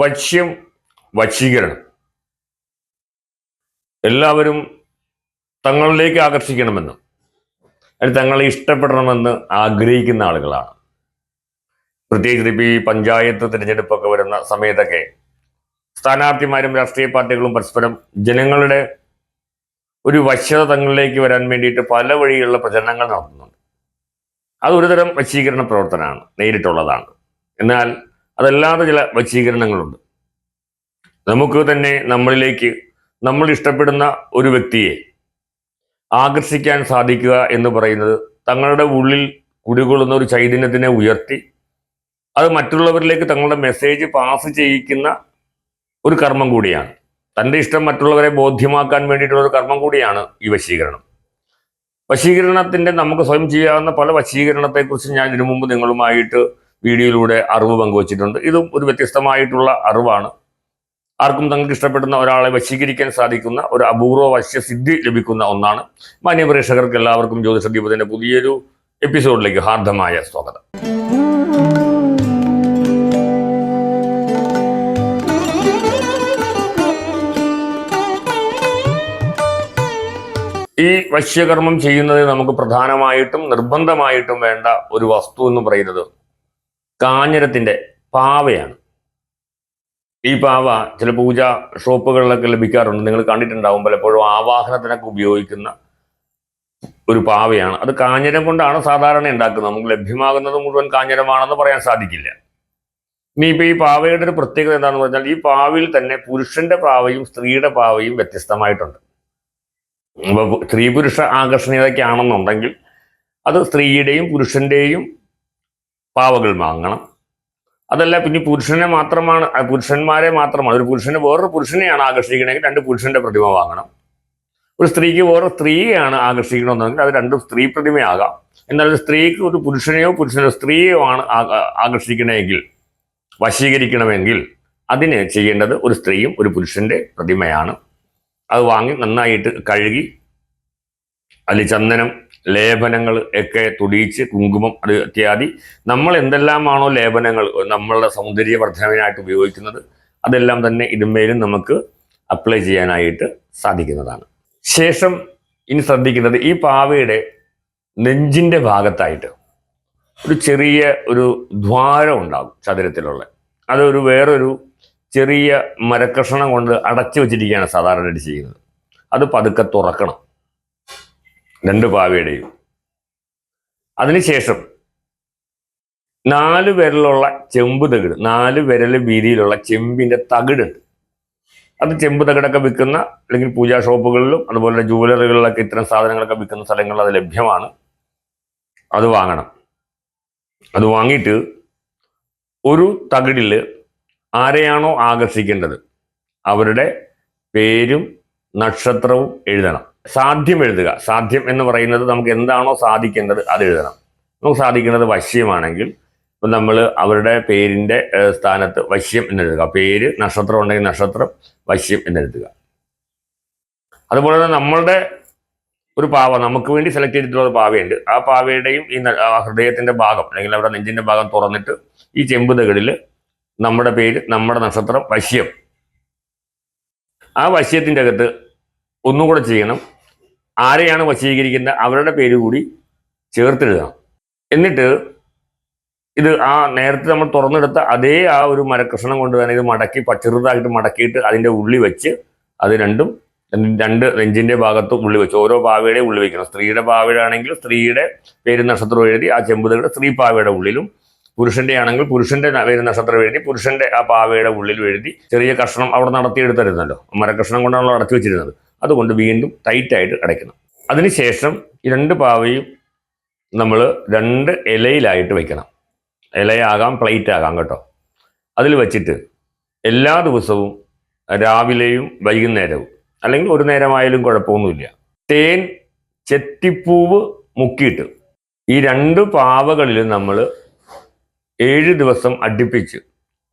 വശ്യം വശീകരണം. എല്ലാവരും തങ്ങളിലേക്ക് ആകർഷിക്കണമെന്ന് അല്ലെങ്കിൽ തങ്ങളെ ഇഷ്ടപ്പെടണമെന്ന് ആഗ്രഹിക്കുന്ന ആളുകളാണ്. പ്രത്യേകിച്ച് ഇപ്പോൾ ഈ പഞ്ചായത്ത് തിരഞ്ഞെടുപ്പൊക്കെ വരുന്ന സമയത്തൊക്കെ സ്ഥാനാർത്ഥിമാരും രാഷ്ട്രീയ പാർട്ടികളും പരസ്പരം ജനങ്ങളുടെ ഒരു വശ്യത തങ്ങളിലേക്ക് വരാൻ വേണ്ടിയിട്ട് പല വഴിയുള്ള പ്രചരണങ്ങൾ നടത്തുന്നുണ്ട്. അത് ഒരുതരം വശീകരണ പ്രവർത്തനമാണ് നേരിട്ടുള്ളതാണ്. എന്നാൽ അതല്ലാതെ ചില വശീകരണങ്ങളുണ്ട്. നമുക്ക് തന്നെ നമ്മളിലേക്ക് നമ്മൾ ഇഷ്ടപ്പെടുന്ന ഒരു വ്യക്തിയെ ആകർഷിക്കാൻ സാധിക്കുക എന്ന് പറയുന്നത് തങ്ങളുടെ ഉള്ളിൽ കുടികൊള്ളുന്ന ഒരു ചൈതന്യത്തിനെ ഉയർത്തി അത് മറ്റുള്ളവരിലേക്ക് തങ്ങളുടെ മെസ്സേജ് പാസ് ചെയ്യിക്കുന്ന ഒരു കർമ്മം കൂടിയാണ്. തന്റെ ഇഷ്ടം മറ്റുള്ളവരെ ബോധ്യമാക്കാൻ വേണ്ടിയിട്ടുള്ള ഒരു കർമ്മം കൂടിയാണ് ഈ വശീകരണം. വശീകരണത്തിന്റെ നമുക്ക് സ്വയം ചെയ്യാവുന്ന പല വശീകരണത്തെക്കുറിച്ച് ഞാൻ ഇതിനു മുമ്പ് നിങ്ങളുമായിട്ട് വീഡിയോയിലൂടെ അറിവ് പങ്കുവച്ചിട്ടുണ്ട്. ഇതും ഒരു വ്യത്യസ്തമായിട്ടുള്ള അറിവാണ്. ആർക്കും തങ്ങൾക്ക് ഇഷ്ടപ്പെടുന്ന ഒരാളെ വശീകരിക്കാൻ സാധിക്കുന്ന ഒരു അപൂർവ വശ്യസിദ്ധി ലഭിക്കുന്ന ഒന്നാണ്. മാന്യപ്രേക്ഷകർക്ക് എല്ലാവർക്കും ജ്യോതിഷ ദീപത്തിന്റെ പുതിയൊരു എപ്പിസോഡിലേക്ക് ഹാർദമായ സ്വാഗതം. ഈ വശ്യകർമ്മം ചെയ്യുന്നതിന് നമുക്ക് പ്രധാനമായിട്ടും നിർബന്ധമായിട്ടും വേണ്ട ഒരു വസ്തു എന്ന് പറയുന്നത് കാഞ്ഞിരത്തിന്റെ പാവയാണ്. ഈ പാവ ചില പൂജ ഷോപ്പുകളിലൊക്കെ ലഭിക്കാറുണ്ട്. നിങ്ങൾ കണ്ടിട്ടുണ്ടാവും പലപ്പോഴും ആവാഹനത്തിനൊക്കെ ഉപയോഗിക്കുന്ന ഒരു പാവയാണ്. അത് കാഞ്ഞിരം കൊണ്ടാണ് സാധാരണ ഉണ്ടാക്കുന്നത്. നമുക്ക് ലഭ്യമാകുന്നത് മുഴുവൻ കാഞ്ഞിരമാണെന്ന് പറയാൻ സാധിക്കില്ല. ഇനിയിപ്പോൾ ഈ പാവയുടെ ഒരു പ്രത്യേകത എന്താണെന്ന് പറഞ്ഞാൽ ഈ പാവയിൽ തന്നെ പുരുഷന്റെ പാവയും സ്ത്രീയുടെ പാവയും വ്യത്യസ്തമായിട്ടുണ്ട്. സ്ത്രീ പുരുഷ ആകർഷണീയതയ്ക്കാണെന്നുണ്ടെങ്കിൽ അത് സ്ത്രീയുടെയും പുരുഷന്റെയും പാവകൾ വാങ്ങണം. അതല്ല പിന്നെ പുരുഷനെ മാത്രമാണ് പുരുഷന്മാരെ മാത്രമാണ്. ഒരു പുരുഷന് വേറൊരു പുരുഷനെയാണ് ആകർഷിക്കണമെങ്കിൽ രണ്ട് പുരുഷന്റെ പ്രതിമ വാങ്ങണം. ഒരു സ്ത്രീക്ക് വേറെ സ്ത്രീയെയാണ് ആകർഷിക്കണമെന്നുണ്ടെങ്കിൽ അത് രണ്ടും സ്ത്രീ പ്രതിമയാകാം. എന്നാൽ ഒരു സ്ത്രീക്ക് ഒരു പുരുഷനെയോ പുരുഷനോ സ്ത്രീയോ ആണ് ആകർഷിക്കണമെങ്കിൽ വശീകരിക്കണമെങ്കിൽ അതിന് ചെയ്യേണ്ടത് ഒരു സ്ത്രീയും ഒരു പുരുഷന്റെ പ്രതിമയാണ്. അത് വാങ്ങി നന്നായിട്ട് കഴുകി അതിൽ ചന്ദനം ലേപനങ്ങൾ ഒക്കെ തുടിയിച്ച് കുങ്കുമം അത് ഇത്യാദി നമ്മൾ എന്തെല്ലാമാണോ ലേപനങ്ങൾ നമ്മളുടെ സൗന്ദര്യവർദ്ധനവിനായിട്ട് ഉപയോഗിക്കുന്നത് അതെല്ലാം തന്നെ ഇതുമേലും നമുക്ക് അപ്ലൈ ചെയ്യാനായിട്ട് സാധിക്കുന്നതാണ്. ശേഷം ഇനി ശ്രദ്ധിക്കുന്നത് ഈ പാവയുടെ നെഞ്ചിന്റെ ഭാഗത്തായിട്ട് ഒരു ചെറിയ ഒരു ദ്വാരം ഉണ്ടാകും ചതുരത്തിലുള്ള. അതൊരു വേറൊരു ചെറിയ മരക്കഷണം കൊണ്ട് അടച്ചു വെച്ചിരിക്കുകയാണ് സാധാരണയായിട്ട് ചെയ്യുന്നത്. അത് പതുക്കെ തുറക്കണം. രണ്ട് പാവയുടെയും അതിനുശേഷം നാല് വിരലുള്ള ചെമ്പ് തകിട് നാല് വിരൽ വീതിയിലുള്ള ചെമ്പിന്റെ തകിടുണ്ട്. അത് ചെമ്പ് തകിടൊക്കെ വിൽക്കുന്ന അല്ലെങ്കിൽ പൂജാ ഷോപ്പുകളിലും അതുപോലെ ജുവലറികളിലൊക്കെ ഇത്തരം സാധനങ്ങളൊക്കെ വിൽക്കുന്ന സ്ഥലങ്ങളിൽ അത് ലഭ്യമാണ്. അത് വാങ്ങണം. അത് വാങ്ങിയിട്ട് ഒരു തകിടിൽ ആരെയാണോ ആകർഷിക്കേണ്ടത്? അവരുടെ പേരും നക്ഷത്രവും എഴുതണം. സാധ്യം എഴുതുക. സാധ്യം എന്ന് പറയുന്നത് നമുക്ക് എന്താണോ സാധിക്കേണ്ടത് അത് എഴുതണം. നമുക്ക് സാധിക്കുന്നത് വശ്യമാണെങ്കിൽ ഇപ്പം നമ്മൾ അവരുടെ പേരിന്റെ സ്ഥാനത്ത് വശ്യം എന്നെഴുതുക പേര് നക്ഷത്രം ഉണ്ടെങ്കിൽ നക്ഷത്രം വശ്യം എന്നെഴുതുക അതുപോലെ തന്നെ നമ്മളുടെ ഒരു പാവ നമുക്ക് വേണ്ടി സെലക്ട് ചെയ്തിട്ടുള്ള ഒരു പാവയുണ്ട്. ആ പാവയുടെയും ഈ ഹൃദയത്തിന്റെ ഭാഗം അല്ലെങ്കിൽ അവരുടെ നെഞ്ചിന്റെ ഭാഗം തുറന്നിട്ട് ഈ ചെമ്പ് തകിടിൽ നമ്മുടെ പേര് നമ്മുടെ നക്ഷത്രം വശ്യം. ആ വശ്യത്തിന്റെ അകത്ത് ഒന്നുകൂടെ ചെയ്യണം. ആരെയാണ് വശീകരിക്കുന്നത് അവരുടെ പേര് കൂടി ചേർത്തെഴുതാം. എന്നിട്ട് ഇത് ആ നേരത്തെ നമ്മൾ തുറന്നെടുത്ത അതേ ആ ഒരു മരക്കഷ്ണം കൊണ്ട് തന്നെ ഇത് മടക്കി ചെറുതായിട്ട് മടക്കിയിട്ട് അതിന്റെ ഉള്ളി വെച്ച് അത് രണ്ടും രണ്ട് നെഞ്ചിന്റെ ഭാഗത്തും ഉള്ളി വെച്ച് ഓരോ പാവയുടെ ഉള്ളി വെക്കണം. സ്ത്രീയുടെ പാവയുടെ ആണെങ്കിൽ സ്ത്രീയുടെ പേര് നക്ഷത്രം എഴുതി ആ ചെമ്പുതയുടെ സ്ത്രീ പാവയുടെ ഉള്ളിലും പുരുഷന്റെ ആണെങ്കിൽ പുരുഷന്റെ പേര് നക്ഷത്രം എഴുതി പുരുഷന്റെ ആ പാവയുടെ ഉള്ളിലും എഴുതി ചെറിയ കഷ്ണം അവിടെ നടത്തിയെടുത്തായിരുന്നല്ലോ. മരക്കഷ്ണം കൊണ്ടാണല്ലോ അടച്ചു വെച്ചിരുന്നത്. അതുകൊണ്ട് വീണ്ടും ടൈറ്റായിട്ട് അടയ്ക്കണം. അതിനുശേഷം ഈ രണ്ട് പാവയും നമ്മൾ രണ്ട് ഇലയിലായിട്ട് വയ്ക്കണം ഇലയാകാം പ്ലേറ്റ് ആകാം കേട്ടോ. അതിൽ വെച്ചിട്ട് എല്ലാ ദിവസവും രാവിലെയും വൈകുന്നേരവും അല്ലെങ്കിൽ ഒരു നേരമായാലും കുഴപ്പമൊന്നുമില്ല തേൻ ചെത്തിപ്പൂവ് മുക്കിയിട്ട് ഈ രണ്ട് പാവകളിൽ നമ്മൾ ഏഴ് ദിവസം അടുപ്പിച്ച്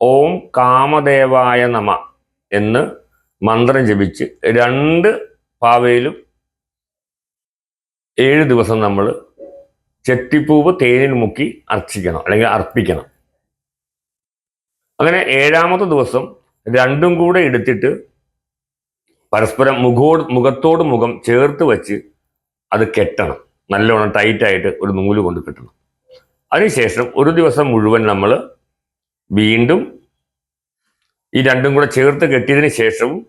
ഓം കാമദേവായ നമ എന്ന് മന്ത്രം ജപിച്ച് രണ്ട് പാവയിലും ഏഴ് ദിവസം നമ്മൾ ചെത്തിപ്പൂവ് തേനിൽ മുക്കി അർച്ചിക്കണം അല്ലെങ്കിൽ അർപ്പിക്കണം. അങ്ങനെ ഏഴാമത്തെ ദിവസം രണ്ടും കൂടെ എടുത്തിട്ട് പരസ്പരം മുഖോട് മുഖത്തോട് മുഖം ചേർത്ത് വെച്ച് അത് കെട്ടണം. നല്ലോണം ടൈറ്റായിട്ട് ഒരു നൂൽ കൊണ്ട് കെട്ടണം. അതിനുശേഷം ഒരു ദിവസം മുഴുവൻ നമ്മൾ വീണ്ടും ഈ രണ്ടും കൂടെ ചേർത്ത് കെട്ടിയതിന് ശേഷവും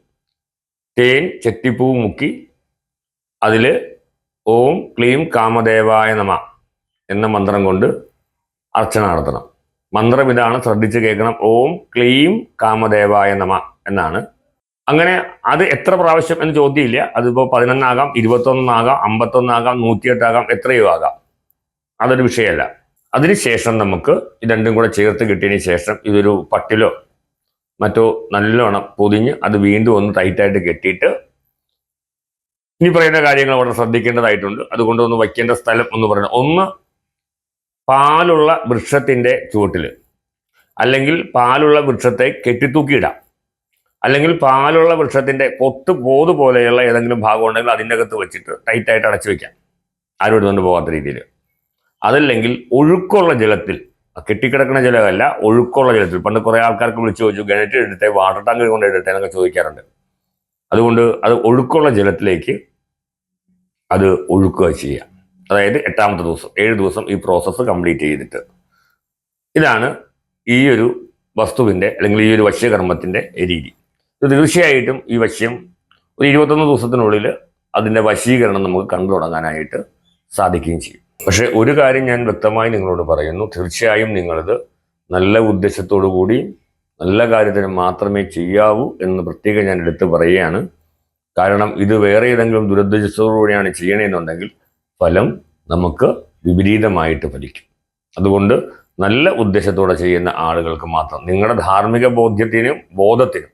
തേൻ ചെത്തിപ്പൂവ് മുക്കി അതിൽ ഓം ക്ലീം കാമദേവായ നമ എന്ന മന്ത്രം കൊണ്ട് അർച്ചന നടത്തണം. മന്ത്രം ഇതാണ് ശ്രദ്ധിച്ച് കേൾക്കണം. ഓം ക്ലീം കാമദേവായ നമ എന്നാണ്. അങ്ങനെ അത് എത്ര പ്രാവശ്യം എന്ന് ചോദ്യമില്ല. അതിപ്പോൾ പതിനൊന്നാകാം ഇരുപത്തൊന്നാകാം അമ്പത്തൊന്നാകാം നൂറ്റിയെട്ടാകാം എത്രയോ ആകാം. അതൊരു വിഷയമല്ല. അതിനുശേഷം നമുക്ക് രണ്ടും കൂടെ ചേർത്ത് കിട്ടിയതിന് ശേഷം ഇതൊരു പട്ടിലോ മറ്റോ നല്ലോണം പൊതിഞ്ഞ് അത് വീണ്ടും ഒന്ന് ടൈറ്റായിട്ട് കെട്ടിയിട്ട് ഇനി പറയുന്ന കാര്യങ്ങൾ വളരെ ശ്രദ്ധിക്കേണ്ടതായിട്ടുണ്ട്. അതുകൊണ്ട് ഒന്ന് വയ്ക്കേണ്ട സ്ഥലം എന്ന് പറയുന്നത് ഒന്ന് പാലുള്ള വൃക്ഷത്തിന്റെ ചുവട്ടിൽ അല്ലെങ്കിൽ പാലുള്ള വൃക്ഷത്തെ കെട്ടിത്തൂക്കിയിടാം. അല്ലെങ്കിൽ പാലുള്ള വൃക്ഷത്തിന്റെ പൊത്ത് പോത് പോലെയുള്ള ഏതെങ്കിലും ഭാഗം ഉണ്ടെങ്കിൽ അതിന്റെ അകത്ത് വെച്ചിട്ട് ടൈറ്റായിട്ട് അടച്ചു വയ്ക്കാം ആരും എടുത്തുകൊണ്ട് പോകാത്ത രീതിയിൽ. അതല്ലെങ്കിൽ ഒഴുക്കുള്ള ജലത്തിൽ കെട്ടിക്കിടക്കുന്ന ജലമല്ല ഒഴുക്കുള്ള ജലത്തിൽ പണ്ട് കുറേ ആൾക്കാർക്ക് വിളിച്ചു ചോദിച്ചു ഗണറ്റ് എടുത്തേ വാട്ടർ ടാങ്ക് കൊണ്ട് എടുത്തേ എന്നൊക്കെ ചോദിക്കാറുണ്ട്. അതുകൊണ്ട് അത് ഒഴുക്കുള്ള ജലത്തിലേക്ക് അത് ഒഴുക്കുക ചെയ്യുക. അതായത് എട്ടാമത്തെ ദിവസം ഏഴ് ദിവസം ഈ പ്രോസസ്സ് കംപ്ലീറ്റ് ചെയ്തിട്ട്. ഇതാണ് ഈ ഒരു വസ്തുവിന്റെ അല്ലെങ്കിൽ ഈ ഒരു വശ്യകർമ്മത്തിന്റെ രീതി. ഇത് തീർച്ചയായിട്ടും ഈ വശ്യം ഒരു ഇരുപത്തൊന്ന് ദിവസത്തിനുള്ളിൽ അതിന്റെ വശീകരണം നമുക്ക് കണ്ടു തുടങ്ങാനായിട്ട് സാധിക്കുകയും ചെയ്യും. പക്ഷേ ഒരു കാര്യം ഞാൻ വ്യക്തമായി നിങ്ങളോട് പറയുന്നു. തീർച്ചയായും നിങ്ങളിത് നല്ല ഉദ്ദേശത്തോടു കൂടി നല്ല കാര്യത്തിന് മാത്രമേ ചെയ്യാവൂ എന്ന് പ്രത്യേകം ഞാൻ എടുത്തു പറയുകയാണ്. കാരണം ഇത് വേറെ ഏതെങ്കിലും ദുരുദ്ദേശത്തോടുകൂടിയാണ് ചെയ്യണമെന്നുണ്ടെങ്കിൽ ഫലം നമുക്ക് വിപരീതമായിട്ട് ഫലിക്കും. അതുകൊണ്ട് നല്ല ഉദ്ദേശത്തോടെ ചെയ്യുന്ന ആളുകൾക്ക് മാത്രം നിങ്ങളുടെ ധാർമ്മിക ബോധ്യത്തിനും ബോധത്തിനും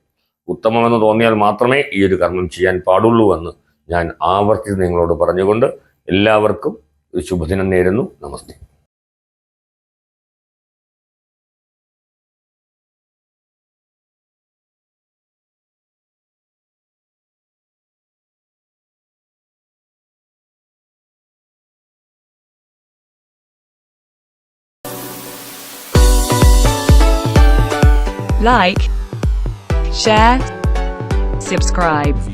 ഉത്തമമെന്ന് തോന്നിയാൽ മാത്രമേ ഈ ഒരു കർമ്മം ചെയ്യാൻ പാടുള്ളൂ എന്ന് ഞാൻ ആവർത്തിച്ച് നിങ്ങളോട് പറഞ്ഞുകൊണ്ട് എല്ലാവർക്കും ശുഭദിനം നേരുന്നു നമസ്തേ like, share, subscribe.